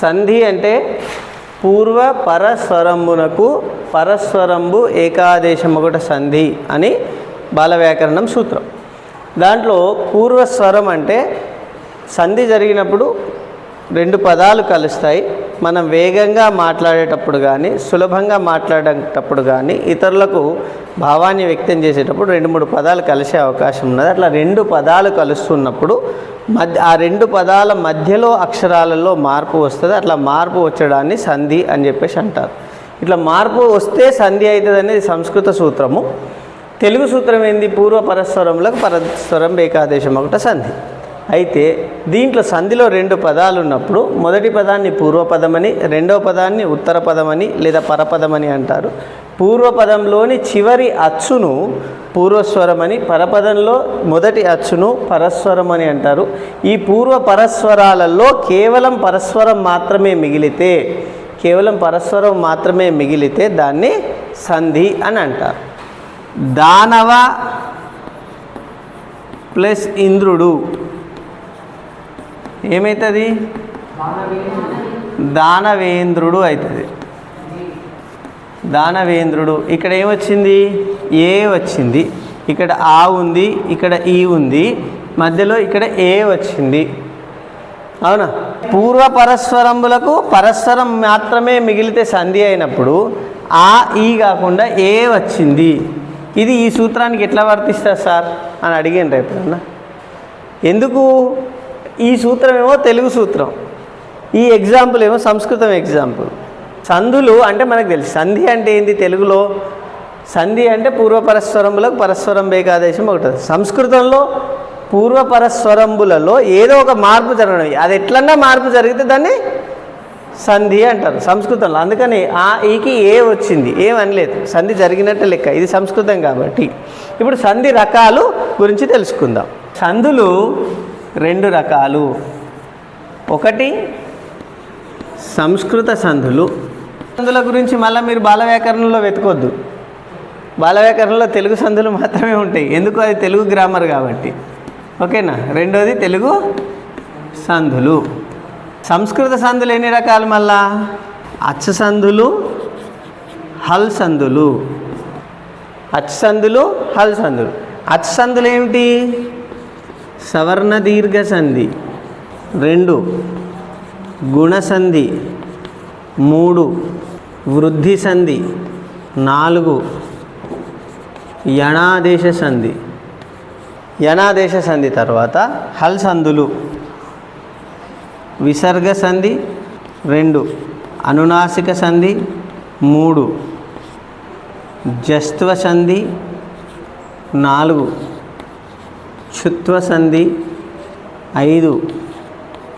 సంధి అంటే పూర్వ పరస్వరంబునకు పరస్వరంబు ఏకాదేశం ఒకట సంధి అని బాల వ్యాకరణం సూత్రం. దాంట్లో పూర్వస్వరం అంటే సంధి జరిగినప్పుడు రెండు పదాలు కలుస్తాయి. మనం వేగంగా మాట్లాడేటప్పుడు కానీ సులభంగా మాట్లాడేటప్పుడు కానీ ఇతరులకు భావాన్ని వ్యక్తం చేసేటప్పుడు రెండు మూడు పదాలు కలిసే అవకాశం ఉన్నది. అట్లా రెండు పదాలు కలుస్తున్నప్పుడు మధ్య ఆ రెండు పదాల మధ్యలో అక్షరాలలో మార్పు వస్తుంది. అట్లా మార్పు వచ్చడాన్ని సంధి అని చెప్పేసి అంటారు. ఇట్లా మార్పు వస్తే సంధి అవుతుంది అనేది సంస్కృత సూత్రము. తెలుగు సూత్రం ఏంది? పూర్వ పరస్వరములకు పరస్వరం ఏకాదేశం ఒకట సంధి. అయితే దీంట్లో సంధిలో రెండు పదాలు ఉన్నప్పుడు మొదటి పదాన్ని పూర్వపదమని రెండవ పదాన్ని ఉత్తర పదమని లేదా పరపదమని అంటారు. పూర్వపదంలోని చివరి అచ్చును పూర్వస్వరమని పరపదంలో మొదటి అచ్చును పరస్వరం అని అంటారు. ఈ పూర్వ పరస్వరాలలో కేవలం పరస్వరం మాత్రమే మిగిలితే కేవలం పరస్వరం మాత్రమే మిగిలితే దాన్ని సంధి అని అంటారు. దానవ ప్లస్ ఇంద్రుడు ఏమవుతుంది దానవేంద్రుడు అవుతుంది దానవేంద్రుడు ఇక్కడ ఏమొచ్చింది ఏ వచ్చింది? ఇక్కడ ఆ ఉంది ఇక్కడ ఈ ఉంది మధ్యలో ఇక్కడ ఏ వచ్చింది? అవునా? పూర్వ పరస్వరములకు పరస్వరం మాత్రమే మిగిలితే సంధి అయినప్పుడు ఆ ఈ కాకుండా ఏ వచ్చింది? ఇది ఈ సూత్రానికి ఎట్లా వర్తిస్తారు సార్? అని అడిగాను రేపు ఎందుకు? ఈ సూత్రం ఏమో తెలుగు సూత్రం. ఈ ఎగ్జాంపుల్ ఏమో సంస్కృతం ఎగ్జాంపుల్ సంధులు అంటే మనకు తెలుసు. సంధి అంటే ఏంది తెలుగులో? సంధి అంటే పూర్వపరస్వరములకు పరస్వరం బేకాదేశం ఒకటి సంస్కృతంలో పూర్వపరస్వరంబులలో ఏదో ఒక మార్పు జరగడం. అది ఎట్లన్నా మార్పు జరిగితే దాన్ని సంధి అంటారు సంస్కృతంలో. అందుకని ఆ ఈకి ఏ వచ్చింది? ఏం అనలేదు. సంధి జరిగినట్టు లెక్క. ఇది సంస్కృతం కాబట్టి. ఇప్పుడు సంధి రకాలు గురించి తెలుసుకుందాం. సంధులు రెండు రకాలు. ఒకటి సంస్కృత సంధులు. సంధుల గురించి మళ్ళీ మీరు బాల వ్యాకరణంలో వెతకొద్దు. బాల తెలుగు సంధులు మాత్రమే ఉంటాయి. ఎందుకు? అది తెలుగు గ్రామర్ కాబట్టి. ఓకేనా? రెండోది తెలుగు సంధులు. సంస్కృత సంధులు ఎన్ని రకాలు మళ్ళా? అచ్చ సంధులు హల్ సంధులు. అచ్చ సంధులు హల్ సంధులు. అచ్చ సంధులు ఏమిటి? సవర్ణ దీర్ఘ సంధి రెండు గుణసంధి. మూడు వృద్ధి సంధి నాలుగు యణాదేశ సంధి యణాదేశ సంధి తర్వాత హల్ సంధులు విసర్గ సంధి రెండు అనునాసిక సంధి మూడు జస్త్వ సంధి నాలుగు క్షుత్వసంధి ఐదు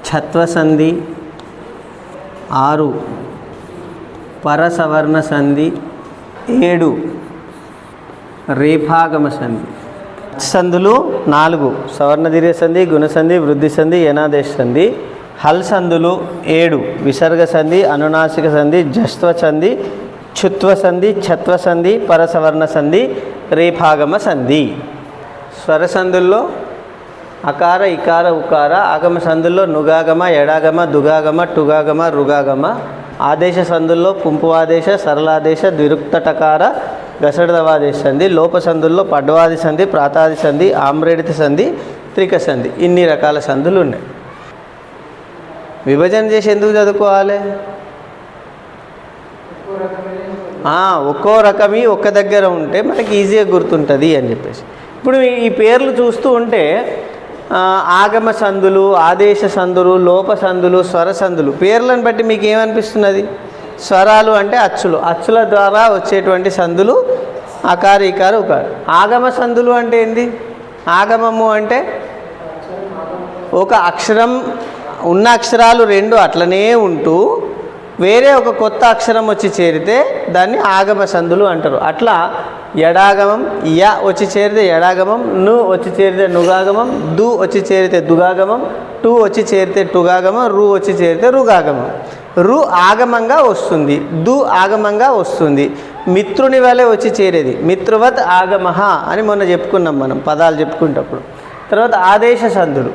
ఛత్వసంధి ఆరు పరసవర్ణ సంధి ఏడు రేఫాగమ సంధి సంధులు నాలుగు సవర్ణదీర్య సంధి గుణసంధి వృద్ధి సంధి యనాదేశ సంధి హల్ సంధులు ఏడు విసర్గ సంధి అనునాసిక సంధి జస్త్వ సంధి క్షుత్వ సంధి ఛత్వ సంధి పరసవర్ణ సంధి రేఫాగమ సంధి స్వరసందుల్లో అకార ఇకార ఉకార ఆగమ సందుల్లో నుగాగమ ఎడాగమ దుగాగమ టుగాగమ రుగాగమ ఆదేశ సందుల్లో పుంపు ఆదేశ సరళాదేశ ద్విరుక్తటకార గసడదవాదేశ సంధి లోప సందుల్లో పడ్వాది సంధి ప్రాతాది సంధి ఆమ్రేడిత సంధి త్రిక సంధి ఇన్ని రకాల సంధులు ఉన్నాయి విభజన చేసి ఎందుకు చదువుకోవాలి? ఒక్కో రకమే ఒక్క దగ్గర ఉంటే మనకి ఈజీగా గుర్తుంటుంది అని చెప్పేసి. ఇప్పుడు ఈ- పేర్లు చూస్తూ ఉంటే ఆగమ సందులు ఆదేశ సందులు లోప సందులు స్వర సందులు. పేర్లను బట్టి మీకు ఏమనిపిస్తున్నది? స్వరాలు అంటే అచ్చులు. అచ్చుల ద్వారా వచ్చేటువంటి సందులు అకారు ఇకారు ఉకార. ఆగమ సందులు అంటే ఏంది? ఆగమము అంటే ఒక అక్షరం ఉన్న అక్షరాలు రెండు అట్లనే ఉంటూ వేరే ఒక కొత్త అక్షరం వచ్చి చేరితే దాన్ని ఆగమ సందులు అంటారు. అట్లా ఎడాగమం య వచ్చి చేరితే ఎడాగమం ను వచ్చి చేరితే నుగాగమం దు వచ్చి చేరితే దుగాగమం టు వచ్చి చేరితే టుగాగమం రు వచ్చి చేరితే రుగాగమం. రు ఆగమంగా వస్తుంది దు ఆగమంగా వస్తుంది. మిత్రుని వలె వచ్చి చేరేది. మిత్రువత్ ఆగమహ అని మొన్న చెప్పుకున్నాం మనం పదాలు చెప్పుకునేటప్పుడు. తర్వాత ఆదేశ సందులు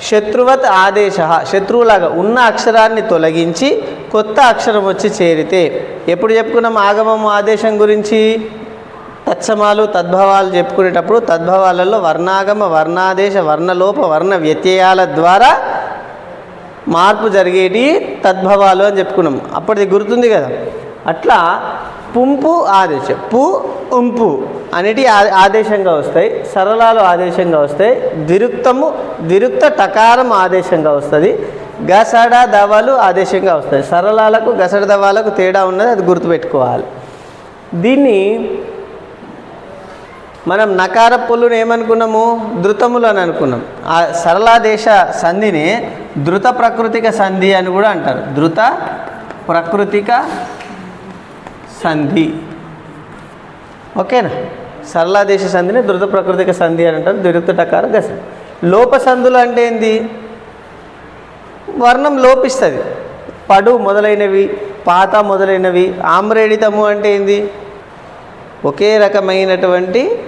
శత్రువత్ ఆదేశ శత్రువులాగా ఉన్న అక్షరాన్ని తొలగించి కొత్త అక్షరం వచ్చి చేరితే ఎప్పుడు చెప్పుకున్నాం ఆగమం ఆదేశం గురించి? తత్సమాలు తద్భవాలు చెప్పుకునేటప్పుడు తద్భవాలలో వర్ణాగమ వర్ణాదేశ వర్ణలోప వర్ణ వ్యత్యయాల ద్వారా మార్పు జరిగేటి తద్భవాలు అని చెప్పుకున్నాం. అప్పటిది గుర్తుంది కదా. అట్లా పుంపు ఆదేశం పు ఉంపు అనేటి ఆదేశంగా వస్తాయి. సరళాలు ఆదేశంగా వస్తాయి. ద్విరుక్తము ద్విరుక్త టకారం ఆదేశంగా వస్తుంది. గసడ దవలు ఆదేశంగా వస్తాయి. సరళాలకు గసడ దవాలకు తేడా ఉన్నది అది గుర్తుపెట్టుకోవాలి. దీన్ని మనం నకార పొల్లును ఏమనుకున్నాము? ధృతములు అని అనుకున్నాం. ఆ సరళాదేశ సంధిని ధృత ప్రకృతిక సంధి అని కూడా అంటారు. ధృత ప్రకృతిక సంధి. ఓకేనా? సరళాదేశ సంధిని ధృత ప్రకృతిక సంధి అని అంటారు. ద్విరుక్త దశ లోపసంధులు లోప సంధులు అంటే ఏంది? వర్ణం లోపిస్తుంది. పడు మొదలైనవి పాత మొదలైనవి ఆమ్రేడితము అంటే ఏంది? ఒకే రకమైనటువంటి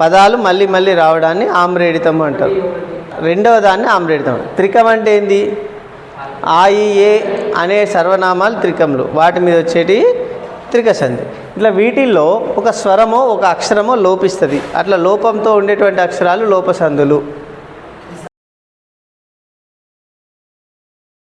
పదాలు మళ్ళీ మళ్ళీ రావడాన్ని ఆమ్రేడితం అంటారు. రెండవ దాన్ని ఆమ్రేడితం త్రికం అంటే ఏంది? ఆఈఏ అనే సర్వనామాలు త్రికములు. వాటి మీద వచ్చేటి త్రికసంధి. ఇట్లా వీటిల్లో ఒక స్వరమో ఒక అక్షరమో లోపిస్తుంది. అట్లా లోపంతో ఉండేటువంటి అక్షరాలు లోపసంధులు.